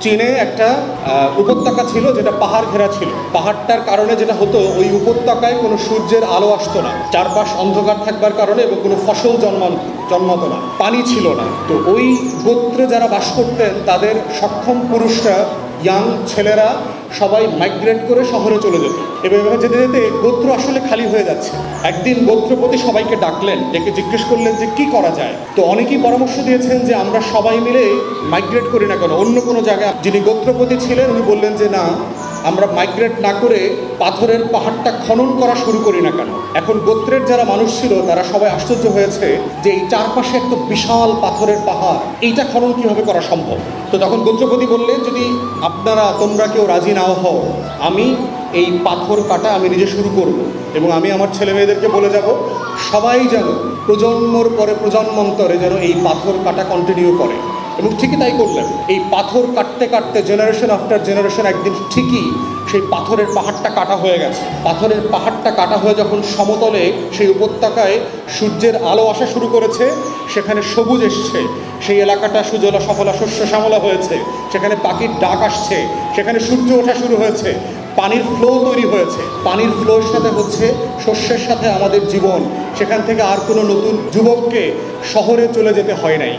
চীনে একটা উপত্যকা ছিল যেটা পাহাড় ঘেরা ছিল। পাহাড়টার কারণে যেটা হতো, ওই উপত্যকায় কোনো সূর্যের আলো আসতো না। চারপাশ অন্ধকার থাকবার কারণে এবং কোনো ফসল জন্মান, জন্মাতো না। পানি ছিল না। তো ওই গোত্রে যারা বাস করতেন, তাদের সক্ষম পুরুষরা ইয়াং ছেলেরা সবাই মাইগ্রেট করে শহরে চলে যেত। এবং যেতে যেতে গোত্র আসলে খালি হয়ে যাচ্ছে। একদিন গোত্রপতি সবাইকে ডাকলেন, ডেকে জিজ্ঞেস করলেন যে কি করা যায়? তো অনেকেই পরামর্শ দিয়েছেন যে আমরা সবাই মিলে মাইগ্রেট করি না কেন, অন্য কোনো জায়গায়। যিনি গোত্রপতি ছিলেন, উনি বললেন যে না আমরা মাইগ্রেট না করে পাথরের পাহাড়টা খনন করা শুরু করি না কেন? এখন গোত্রের যারা মানুষ ছিল, তারা সবাই আশ্চর্য হয়েছে যে এই চারপাশে একটা বিশাল পাথরের পাহাড়, এইটা খনন কীভাবে করা সম্ভব? তো তখন গোত্রপতি বললেন যদি আপনারা, তোমরা কেউ রাজি নাও হও, আমি এই পাথর কাটা আমি নিজে শুরু করব এবং আমি আমার ছেলে মেয়েদেরকে বলে যাব, সবাই যেন প্রজন্মর পরে প্রজন্মান্তরে যেন এই পাথর কাটা কন্টিনিউ করে। এবং ঠিকই তাই করলেন। এই পাথর কাটতে কাটতে জেনারেশন আফটার জেনারেশন একদিন ঠিকই সেই পাথরের পাহাড়টা কাটা হয়ে গেছে। পাথরের পাহাড়টা কাটা হয়ে যখন সমতলে সেই উপত্যকায় সূর্যের আলো আসা শুরু করেছে, সেখানে সবুজ এসছে। সেই এলাকাটা সুজলা, সফলা, শস্য, শ্যামলা হয়েছে। সেখানে পাখির ডাক আসছে। সেখানে সূর্য ওঠা শুরু হয়েছে। পানির ফ্লো তৈরি হয়েছে। পানির ফ্লোর সাথে হচ্ছে শস্যের সাথে আমাদের জীবন। সেখান থেকে আর কোনো নতুন যুবককে শহরে চলে যেতে হয় নাই।